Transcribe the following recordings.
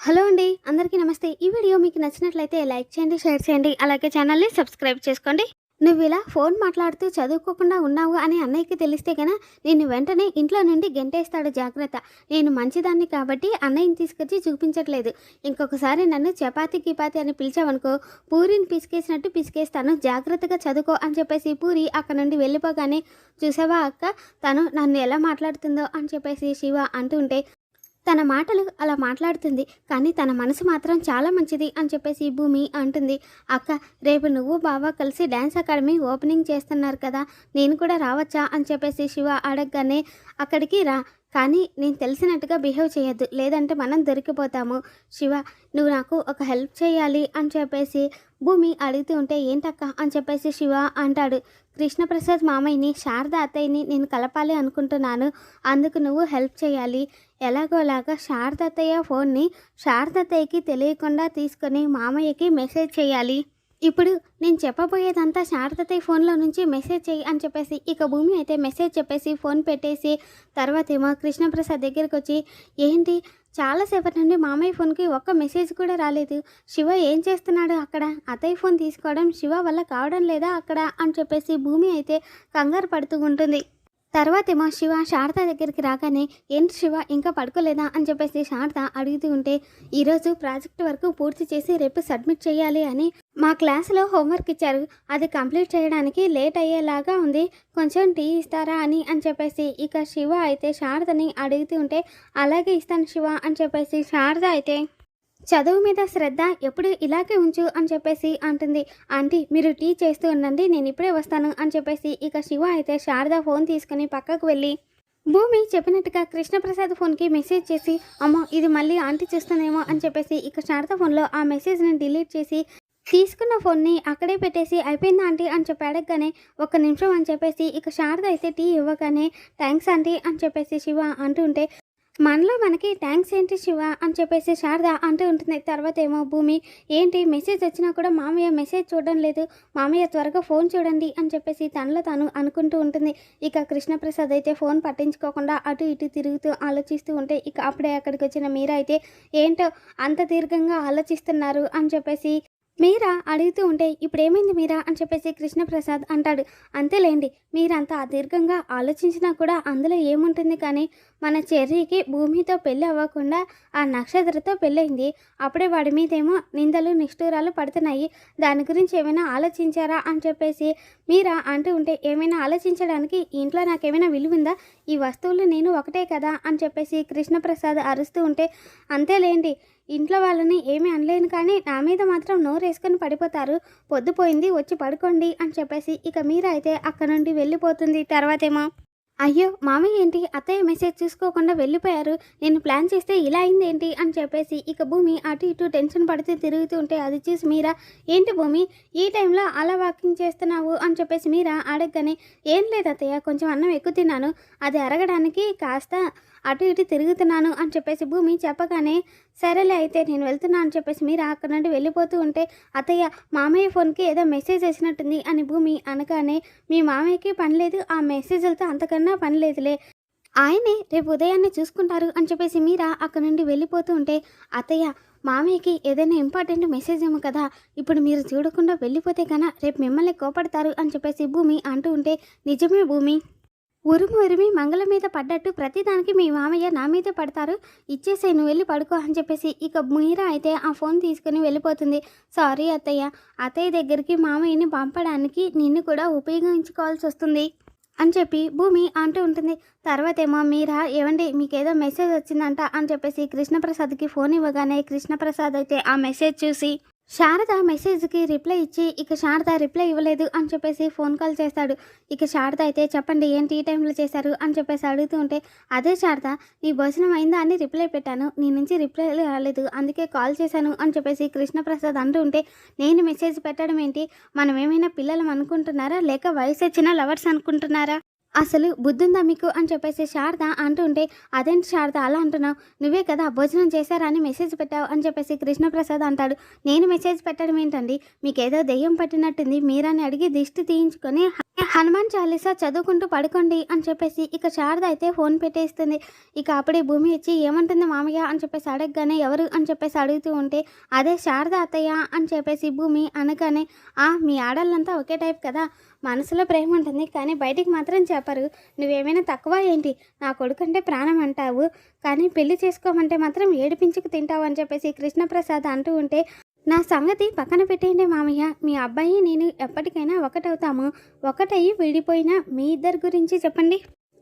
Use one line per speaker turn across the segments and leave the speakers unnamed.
Hello అండి అందరికీ నమస్తే. ఈ వీడియో మీకు నచ్చినట్లయితే లైక్ చేయండి షేర్ చేయండి అలాగే ఛానల్ని సబ్స్క్రైబ్ చేసుకోండి. నువ్వు ఇలా ఫోన్ మాట్లాడుతూ చదువుకోకుండా ఉన్నావు అని అన్నయ్యకి తెలిస్తే కనుక నేను వెంటనే ఇంట్లో నుండి గెంటేస్తాడు జాగ్రత్త. నేను మంచిదాన్ని కాబట్టి అన్నయ్యని తీసుకొచ్చి చూపించట్లేదు. ఇంకొకసారి నన్ను చపాతి కిపాతి అని పిలిచావనుకో పూరిని పిసికేసినట్టు పిసికేస్తాను. జాగ్రత్తగా చదువుకో అని చెప్పేసి పూరి అక్కడ నుండి వెళ్ళిపోగానే చూసావా అక్క తను నన్ను ఎలా మాట్లాడుతుందో అని చెప్పేసి శివ అంటుంటే తన మాటలు అలా మాట్లాడుతుంది. కానీ తన మనసు మాత్రం చాలా మంచిది అని చెప్పేసి భూమి అంటుంది. అక్క రేపు నువ్వు బావ కలిసి డ్యాన్స్ అకాడమీ ఓపెనింగ్ చేస్తున్నారు కదా నేను కూడా రావచ్చా అని చెప్పేసి శివ అడగగానే అక్కడికి రా. కానీ నేను తెలిసినట్టుగా బిహేవ్ చేయొద్దు. లేదంటే మనం దొరికిపోతాము. శివ నువ్వు నాకు ఒక హెల్ప్ చేయాలి అని చెప్పేసి భూమి అడుగుతూ ఉంటే ఏంటక్క అని చెప్పేసి శివ అంటాడు. కృష్ణప్రసాద్ మామయ్యని శారద అత్తయ్యని నేను కలపాలి అనుకుంటున్నాను. అందుకు నువ్వు హెల్ప్ చేయాలి. ఎలాగోలాగా శారద అత్తయ్య ఫోన్ని శారద అత్తయ్యకి తెలియకుండా తీసుకొని మామయ్యకి మెసేజ్ చేయాలి. ఇప్పుడు నేను చెప్పబోయేదంతా శారదతయ్య ఫోన్లో నుంచి మెసేజ్ చేయి అని చెప్పేసి ఇక భూమి అయితే మెసేజ్ చెప్పేసి ఫోన్ పెట్టేసి తర్వాత ఏమో కృష్ణప్రసాద్ దగ్గరికి వచ్చి ఏంటి? చాలాసేపటి నుండి మామయ్య ఫోన్కి ఒక్క మెసేజ్ కూడా రాలేదు. శివ ఏం చేస్తున్నాడు అక్కడ? అతయ్య ఫోన్ తీసుకోవడం శివ వల్ల కావడం లేదా అక్కడ? అని చెప్పేసి భూమి అయితే కంగారు పడుతూ ఉంటుంది. తర్వాతేమో శివ శారద దగ్గరికి రాగానే ఏంటి శివ ఇంకా పడుకోలేదా? అని చెప్పేసి శారద అడుగుతూ ఉంటే ఈరోజు ప్రాజెక్ట్ వరకు పూర్తి చేసి రేపు సబ్మిట్ చేయాలి అని మా క్లాస్లో హోంవర్క్ ఇచ్చారు. అది కంప్లీట్ చేయడానికి లేట్ అయ్యేలాగా ఉంది. కొంచెం టీ ఇస్తారా అని అని చెప్పేసి ఇక శివ అయితే శారదని అడుగుతూ ఉంటే అలాగే ఇస్తాను శివ అని చెప్పేసి శారద అయితే చదువు మీద శ్రద్ధ ఎప్పుడు ఇలాగే ఉంచు అని చెప్పేసి అంటుంది. ఆంటీ మీరు టీ చేస్తూ ఉండండి నేను ఇప్పుడే వస్తాను అని చెప్పేసి ఇక శివ అయితే శారద ఫోన్ తీసుకుని పక్కకు వెళ్ళి భూమి చెప్పినట్టుగా కృష్ణప్రసాద్ ఫోన్కి మెసేజ్ చేసి అమ్మో ఇది మళ్ళీ ఆంటీ చూస్తుందేమో అని చెప్పేసి ఇక శారద ఫోన్లో ఆ మెసేజ్ని డిలీట్ చేసి తీసుకున్న ఫోన్ని అక్కడే పెట్టేసి అయిపోయిందా ఆంటీ అని చెప్పి అడగగానే ఒక్క నిమిషం అని చెప్పేసి ఇక శారద అయితే టీ ఇవ్వగానే థ్యాంక్స్ ఆంటీ అని చెప్పేసి శివ అంటుంటే మనలో మనకి థ్యాంక్స్ ఏంటి శివ అని చెప్పేసి శారద అంటూ ఉంటుంది. తర్వాత ఏమో భూమి ఏంటి మెసేజ్ వచ్చినా కూడా మామయ్య మెసేజ్ చూడడం లేదు. మామయ్య త్వరగా ఫోన్ చూడండి అని చెప్పేసి తనలో తాను అనుకుంటూ ఉంటుంది. ఇక కృష్ణప్రసాద్ అయితే ఫోన్ పట్టించుకోకుండా అటు ఇటు తిరుగుతూ ఆలోచిస్తూ ఉంటే ఇక అప్పుడే అక్కడికి వచ్చిన మీరైతే అయితే ఏంటో అంత దీర్ఘంగా ఆలోచిస్తున్నారు అని చెప్పేసి మీరా అడుగుతూ ఉంటే ఇప్పుడేమైంది మీరా? అని చెప్పేసి కృష్ణప్రసాద్ అంటాడు. అంతేలేండి మీరంతా దీర్ఘంగా ఆలోచించినా కూడా అందులో ఏముంటుంది కానీ మన చెర్రీకి భూమితో పెళ్ళి అవ్వకుండా ఆ నక్షత్రతో పెళ్ళయింది. అప్పుడే వాడి మీదేమో నిందలు నిష్ఠూరాలు పడుతున్నాయి. దాని గురించి ఏమైనా ఆలోచించారా? అని చెప్పేసి మీరా అంటూ ఉంటే ఏమైనా ఆలోచించడానికి ఇంట్లో నాకేమైనా విలువ ఉందా ఈ వస్తువులు నేను ఒకటే కదా? అని చెప్పేసి కృష్ణప్రసాద్ అరుస్తూ ఉంటే అంతేలేండి ఇంట్లో వాళ్ళని ఏమీ అనలేను కానీ నా మీద మాత్రం నోరేసుకొని పడిపోతారు. పొద్దుపోయింది వచ్చి పడుకోండి అని చెప్పేసి ఇక మీరైతే అక్కడ నుండి వెళ్ళిపోతుంది తర్వాతేమో. అయ్యో మామయ్య ఏంటి? అత్తయ్య మెసేజ్ చూసుకోకుండా వెళ్ళిపోయారు. నేను ప్లాన్ చేస్తే ఇలా అయింది ఏంటి? అని చెప్పేసి ఇక భూమి అటు ఇటు టెన్షన్ పడుతూ తిరుగుతూ ఉంటే అది చూసి మీరా ఏంటి భూమి? ఈ టైంలో అలా వాకింగ్ చేస్తున్నావు? అని చెప్పేసి మీరా అడగగానే ఏం లేదు అత్తయ్య కొంచెం అన్నం ఎక్కువ తిన్నాను. అది అరగడానికి కాస్త అటు ఇటు తిరుగుతున్నాను అని చెప్పేసి భూమి చెప్పగానే సరేలే అయితే నేను వెళ్తున్నా అని చెప్పేసి మీరు అక్కడ నుండి వెళ్ళిపోతూ ఉంటే అత్తయ్య మామయ్య ఫోన్కి ఏదో మెసేజ్ వచ్చినట్టుంది అని భూమి అనగానే మీ మామయ్యకి పని లేదు ఆ మెసేజ్లతో అంతకన్నా పని లేదులే. ఆయనే రేపు ఉదయాన్నే చూసుకుంటారు అని చెప్పేసి మీరా అక్కడ నుండి వెళ్ళిపోతూ ఉంటే అత్తయ్య మామయ్యకి ఏదైనా ఇంపార్టెంట్ మెసేజ్ ఏమో కదా ఇప్పుడు మీరు చూడకుండా వెళ్ళిపోతే కన్నా రేపు మిమ్మల్ని కోపడతారు అని చెప్పేసి భూమి అంటూ ఉంటే నిజమే భూమి. ఉరుము ఉరిమి మంగళ మీద పడ్డట్టు ప్రతిదానికి మీ మామయ్య నా మీద పడతారు. ఇచ్చేసే నువ్వు వెళ్ళి పడుకో అని చెప్పేసి ఇక మీరా అయితే ఆ ఫోన్ తీసుకుని వెళ్ళిపోతుంది. సారీ అత్తయ్య అత్తయ్య దగ్గరికి మామయ్యని పంపడానికి నిన్ను కూడా ఉపయోగించుకోవాల్సి వస్తుంది అని చెప్పి భూమి అంటూ ఉంటుంది. తర్వాత ఏమో మీరా ఏమండి మీకేదో మెసేజ్ వచ్చిందంట అని చెప్పేసి కృష్ణప్రసాద్కి ఫోన్ ఇవ్వగానే కృష్ణప్రసాద్ అయితే ఆ మెసేజ్ చూసి శారద మెసేజ్కి రిప్లై ఇచ్చి ఇక శారద రిప్లై ఇవ్వలేదు అని చెప్పేసి ఫోన్ కాల్ చేస్తాడు. ఇక శారద అయితే చెప్పండి ఏంటి ఈ టైంలో చేశారు అని చెప్పేసి అడుగుతూ ఉంటే అదే శారద నీ భోజనం అయిందా అని రిప్లై పెట్టాను. నీ నుంచి రిప్లై రాలేదు అందుకే కాల్ చేశాను అని చెప్పేసి కృష్ణప్రసాద్ అంటూ ఉంటే నేను మెసేజ్ పెట్టడం ఏంటి? మనం ఏమైనా పిల్లలం అనుకుంటున్నారా? లేక వయసు వచ్చిన లవర్స్ అనుకుంటున్నారా? అసలు బుద్ధుందా మీకు అని చెప్పేసి శారద అంటుంటే అదేంటి శారద అలా అంటున్నావు? నువ్వే కదా భోజనం చేశారా అని మెసేజ్ పెట్టావు అని చెప్పేసి కృష్ణప్రసాద్ అంటాడు. నేను మెసేజ్ పెట్టడం ఏంటండి? మీకేదో దెయ్యం పట్టినట్టుంది. మీరని అడిగి దిష్టి తీయించుకొని హనుమాన్ చాలీసా చదువుకుంటూ పడుకోండి అని చెప్పేసి ఇక శారద అయితే ఫోన్ పెట్టేస్తుంది. ఇక అప్పుడే భూమి ఇచ్చి ఏమంటుంది మామయ్య? అని చెప్పేసి అడగగానే ఎవరు? అని చెప్పేసి అడుగుతూ ఉంటే అదే శారద అత్తయ్య అని చెప్పేసి భూమి అనగానే ఆ మీ ఆడళ్ళంతా ఒకే టైప్ కదా? మనసులో ప్రేమ ఉంటుంది కానీ బయటికి మాత్రం చెప్పరు. నువ్వేమైనా తక్కువ ఏంటి? నా కొడుకంటే ప్రాణం అంటావు. కానీ పెళ్ళి చేసుకోమంటే మాత్రం ఏడిపించుకు తింటావు అని చెప్పేసి కృష్ణప్రసాద్ అంటూ ఉంటే నా సంగతి పక్కన పెట్టేయండి మామయ్య. మీ అబ్బాయి నేను ఎప్పటికైనా ఒకటవుతాము. ఒకటయ్యి విడిపోయినా మీ ఇద్దరి గురించి చెప్పండి.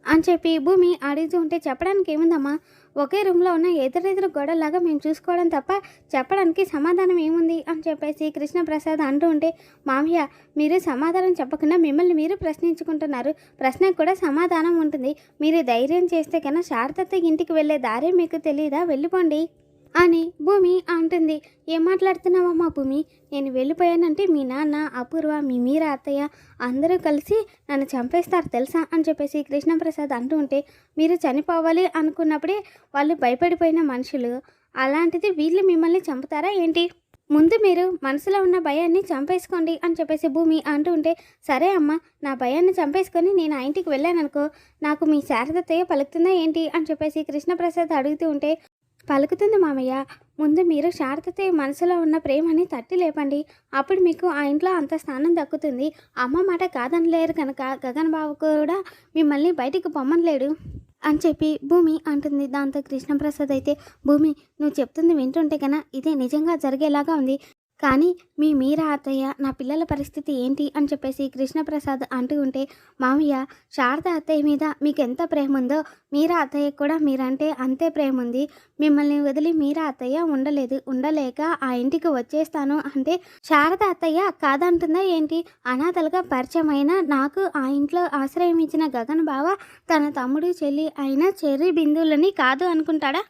అని చెప్పి భూమి అడుగుతూ ఉంటే చెప్పడానికి ఏముందమ్మా? ఒకే రూమ్లో ఉన్న ఎదురెదురు గొడవలాగా మేము చూసుకోవడం తప్ప చెప్పడానికి సమాధానం ఏముంది? అని చెప్పేసి కృష్ణప్రసాద్ అంటూ ఉంటే మామయ్య మీరు సమాధానం చెప్పకుండా మిమ్మల్ని మీరు ప్రశ్నించుకుంటున్నారు. ప్రశ్నకు కూడా సమాధానం ఉంటుంది. మీరు ధైర్యం చేస్తే కన్నా శారదత్త ఇంటికి వెళ్ళే దారే మీకు తెలియదా వెళ్ళిపోండి. అని భూమి అంటుంది. ఏం మాట్లాడుతున్నావమ్మా భూమి? నేను వెళ్ళిపోయానంటే మీ నాన్న అపూర్వ మీ మీర అత్తయ్య అందరూ కలిసి నన్ను చంపేస్తారు తెలుసా? అని చెప్పేసి కృష్ణప్రసాద్ అంటూ ఉంటే మీరు చనిపోవాలి అనుకున్నప్పుడే వాళ్ళు భయపడిపోయిన మనుషులు. అలాంటిది వీళ్ళు మిమ్మల్ని చంపుతారా ఏంటి? ముందు మీరు మనసులో ఉన్న భయాన్ని చంపేసుకోండి అని చెప్పేసి భూమి అంటూ ఉంటే సరే అమ్మ నా భయాన్ని చంపేసుకొని నేను ఆ ఇంటికి వెళ్ళాననుకో నాకు మీ శారదతయ్య పలుకుతుందా ఏంటి? అని చెప్పేసి కృష్ణప్రసాద్ అడుగుతూ ఉంటే పలుకుతుంది మామయ్య. ముందు మీరు శారదతే మనసులో ఉన్న ప్రేమని తట్టి లేపండి. అప్పుడు మీకు ఆ ఇంట్లో అంత స్థానం దక్కుతుంది. అమ్మ మాట కాదనలేరు కనుక గగన్ బాబు కూడా మిమ్మల్ని బయటికి పొమ్మనలేడు అని చెప్పి భూమి అంటుంది. దాంతో కృష్ణప్రసాద్ అయితే భూమి నువ్వు చెప్తుంది వింటుంటే కన్నా ఇదే నిజంగా జరిగేలాగా ఉంది. కానీ మీ మీరా అత్తయ్య నా పిల్లల పరిస్థితి ఏంటి అని చెప్పేసి కృష్ణప్రసాద్ అంటూ ఉంటే మామయ్య శారద అత్తయ్య మీద మీకు ఎంత ప్రేమ ఉందో మీరా అత్తయ్య కూడా మీరంటే అంతే ప్రేమ ఉంది మిమ్మల్ని వదిలి మీరా అత్తయ్య ఉండలేదు ఉండలేక ఆ ఇంటికి వచ్చేస్తాను అంటే శారద అత్తయ్య కాదంటుందా ఏంటి? అనాథలుగా పరిచయం అయిన నాకు ఆ ఇంట్లో ఆశ్రయం ఇచ్చిన గగన్ బావ తన తమ్ముడు చెల్లి అయిన చెర్రీ బిందువులని కాదు అనుకుంటాడా?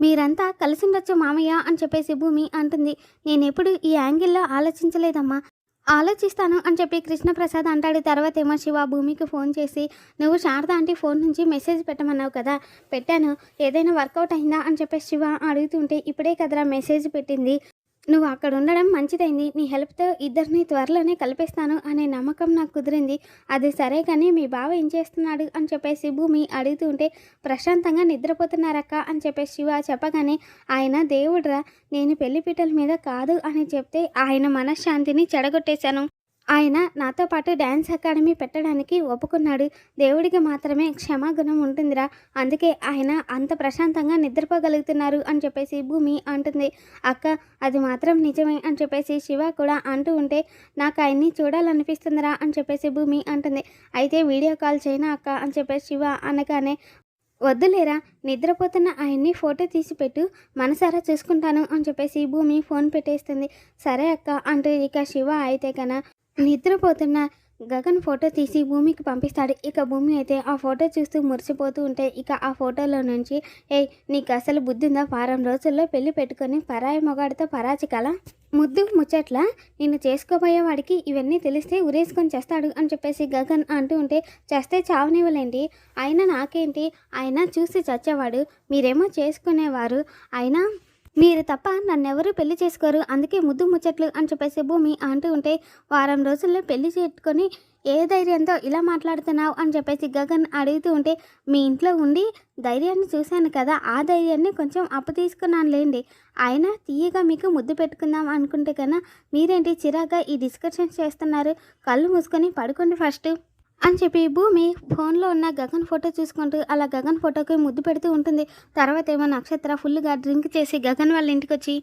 మీరంతా కలిసిండొచ్చు మామయ్య అని చెప్పేసి భూమి అంటుంది. నేను ఎప్పుడు ఈ యాంగిల్లో ఆలోచించలేదమ్మా. ఆలోచిస్తాను అని చెప్పి కృష్ణప్రసాద్ అంటాడు. తర్వాత ఏమో శివ భూమికి ఫోన్ చేసి నువ్వు శారద ఆంటీ ఫోన్ నుంచి మెసేజ్ పెట్టమన్నావు కదా పెట్టాను. ఏదైనా వర్కౌట్ అయిందా? అని చెప్పేసి శివ అడుగుతుంటే ఇప్పుడే కదరా మెసేజ్ పెట్టింది. నువ్వు అక్కడ ఉండడం మంచిదైంది. నీ హెల్ప్తో ఇద్దరిని త్వరలోనే కలిపేస్తాను అనే నమ్మకం నాకు కుదిరింది. అది సరే కానీ మీ బావ ఏం చేస్తున్నాడు అని చెప్పేసి భూమి అడుగుతూ ఉంటే ప్రశాంతంగా నిద్రపోతున్నారక్క అని చెప్పేసి శివ చెప్పగానే ఆయన దేవుడ్రా నేను పెళ్ళిపీటల మీద కాదు అని చెప్తే ఆయన మనశ్శాంతిని చెడగొట్టేశాను. ఆయన నాతో పాటు డ్యాన్స్ అకాడమీ పెట్టడానికి ఒప్పుకున్నాడు. దేవుడికి మాత్రమే క్షమాగుణం ఉంటుందిరా. అందుకే ఆయన అంత ప్రశాంతంగా నిద్రపోగలుగుతున్నారు అని చెప్పేసి భూమి అంటుంది. అక్క అది మాత్రం నిజమే అని చెప్పేసి శివ కూడా అంటూ ఉంటే నాకు ఆయన్ని చూడాలనిపిస్తుందిరా అని చెప్పేసి భూమి అంటుంది. అయితే వీడియో కాల్ చేయనా అక్క అని చెప్పేసి శివ అనగానే వద్దులేరా నిద్రపోతున్న ఆయన్ని ఫోటో తీసి పెట్టు మనసారా చూసుకుంటాను అని చెప్పేసి భూమి ఫోన్ పెట్టేస్తుంది. సరే అక్క అంటూ ఇక శివ అయితే కన నిద్రపోతున్న గగన్ ఫోటో తీసి భూమికి పంపిస్తాడు. ఇక భూమి అయితే ఆ ఫోటో చూస్తూ మురిసిపోతూ ఉంటే ఇక ఆ ఫోటోలో నుంచి ఏ నీకు అసలు బుద్ధి ఉందా వారం రోజుల్లో పెళ్ళి పెట్టుకొని పరాయి మొగాడితో పరాచి కల. ముద్దు ముచ్చట్ల? నేను చేసుకోబోయే వాడికి ఇవన్నీ తెలిస్తే ఉరేసుకొని చేస్తాడు అని చెప్పేసి గగన్ అంటూ ఉంటే చేస్తే చావనివ్వలేండి ఆయన నాకేంటి? ఆయన చూసి చచ్చేవాడు. మీరేమో చేసుకునేవారు. అయినా మీరు తప్ప నన్నెవరూ పెళ్ళి చేసుకోరు. అందుకే ముద్దు ముచ్చట్లు అని చెప్పేసి భూమి అంటూ ఉంటే వారం రోజుల్లో పెళ్ళి చేసుకొని ఏ ధైర్యంతో ఇలా మాట్లాడుతున్నావు అని చెప్పేసి గగన్ అడుగుతూ ఉంటే మీ ఇంట్లో ఉండి ధైర్యాన్ని చూశాను కదా ఆ ధైర్యాన్ని కొంచెం అప్పు తీసుకున్నాను లేండి. అయినా తీయగా మీకు ముద్దు పెట్టుకుందాం అనుకుంటే కన్నా మీరేంటి చిరాగ్గా ఈ డిస్కషన్ చేస్తున్నారు? కళ్ళు మూసుకొని పడుకోండి ఫస్ట్. అని చెప్పి భూమి ఫోన్లో ఉన్న గగన్ ఫోటో చూసుకుంటూ అలా గగన్ ఫోటోకి ముద్దు పెడుతూ ఉంటుంది. తర్వాత ఏమో నక్షత్ర ఫుల్గా డ్రింక్ చేసి గగన్ వాళ్ళ ఇంటికి వచ్చి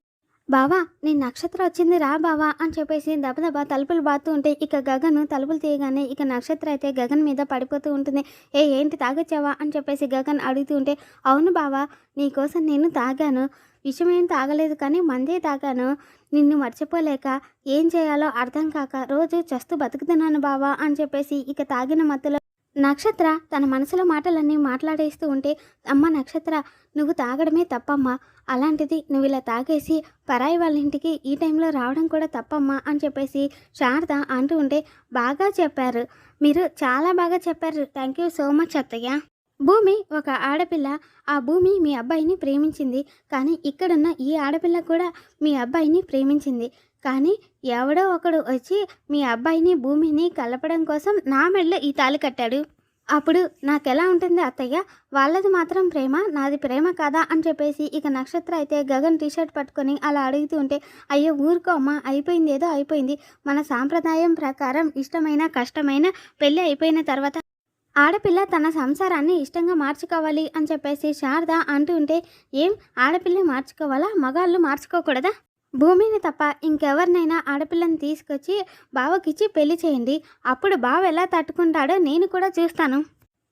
బావా నీ నక్షత్ర వచ్చింది రా బావా అని చెప్పేసి దబదబా తలుపులు బాతూ ఉంటే ఇక గగన్ తలుపులు తీయగానే ఇక నక్షత్ర అయితే గగన్ మీద పడిపోతూ ఉంటుంది. ఏ ఏంటి తాగొచ్చావా? అని చెప్పేసి గగన్ అడుగుతూ ఉంటే అవును బావా నీకోసం నేను తాగాను. విషయం ఏం తాగలేదు కానీ మందే తాగాను. నిన్ను మర్చిపోలేక ఏం చేయాలో అర్థం కాక రోజు చస్తూ బతుకుతున్నాను బావా అని చెప్పేసి ఇక తాగిన మత్తులో నక్షత్ర తన మనసులో మాటలన్నీ మాట్లాడేస్తూ ఉంటే అమ్మ నక్షత్ర నువ్వు తాగడమే తప్పమ్మా. అలాంటిది నువ్వు ఇలా తాగేసి పరాయి వాళ్ళ ఇంటికి ఈ టైంలో రావడం కూడా తప్పమ్మా అని చెప్పేసి శారద అంటూ ఉంటే బాగా చెప్పారు. మీరు చాలా బాగా చెప్పారు. థ్యాంక్ యూ సో మచ్ అత్తయ్య. భూమి ఒక ఆడపిల్ల. ఆ భూమి మీ అబ్బాయిని ప్రేమించింది. కానీ ఇక్కడున్న ఈ ఆడపిల్ల కూడా మీ అబ్బాయిని ప్రేమించింది. కానీ ఎవడో ఒకడు వచ్చి మీ అబ్బాయిని భూమిని కలపడం కోసం నా మెడలో ఈ తాళి కట్టాడు. అప్పుడు నాకెలా ఉంటుంది అత్తయ్య వాళ్ళది మాత్రం ప్రేమ నాది ప్రేమ కాదా అని చెప్పేసి ఇక నక్షత్ర అయితే గగన్ టీషర్ట్ పట్టుకొని అలా అడుగుతూ ఉంటే అయ్యో ఊరుకో అమ్మా అయిపోయింది ఏదో అయిపోయింది. మన సాంప్రదాయం ప్రకారం ఇష్టమైన కష్టమైన పెళ్ళి అయిపోయిన తర్వాత ఆడపిల్ల తన సంసారాన్ని ఇష్టంగా మార్చుకోవాలి అని చెప్పేసి శారద అంటూ ఉంటే ఏం? ఆడపిల్ల మార్చుకోవాలా? మగాళ్ళు మార్చుకోకూడదా? భూమిని తప్ప ఇంకెవరినైనా ఆడపిల్లని తీసుకొచ్చి బావకిచ్చి పెళ్ళి చేయండి. అప్పుడు బావ ఎలా తట్టుకుంటాడో నేను కూడా చూస్తాను.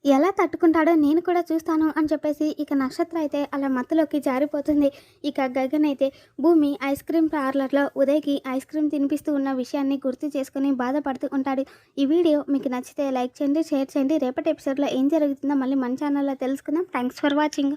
ఎలా తట్టుకుంటాడో నేను కూడా చూస్తాను అని చెప్పేసి ఇక నక్షత్ర అయితే అలా మత్తులోకి జారిపోతుంది. ఇక గగన్ అయితే భూమి ఐస్ క్రీమ్ పార్లర్లో ఉదయ్కి ఐస్ క్రీమ్ తినిపిస్తూ ఉన్న విషయాన్ని గుర్తు చేసుకుని బాధపడుతూ ఉంటాడు. ఈ వీడియో మీకు నచ్చితే లైక్ చేయండి షేర్ చేయండి. రేపటి ఎపిసోడ్లో ఏం జరుగుతుందో మళ్ళీ మన ఛానల్లో తెలుసుకుందాం. Thanks for watching.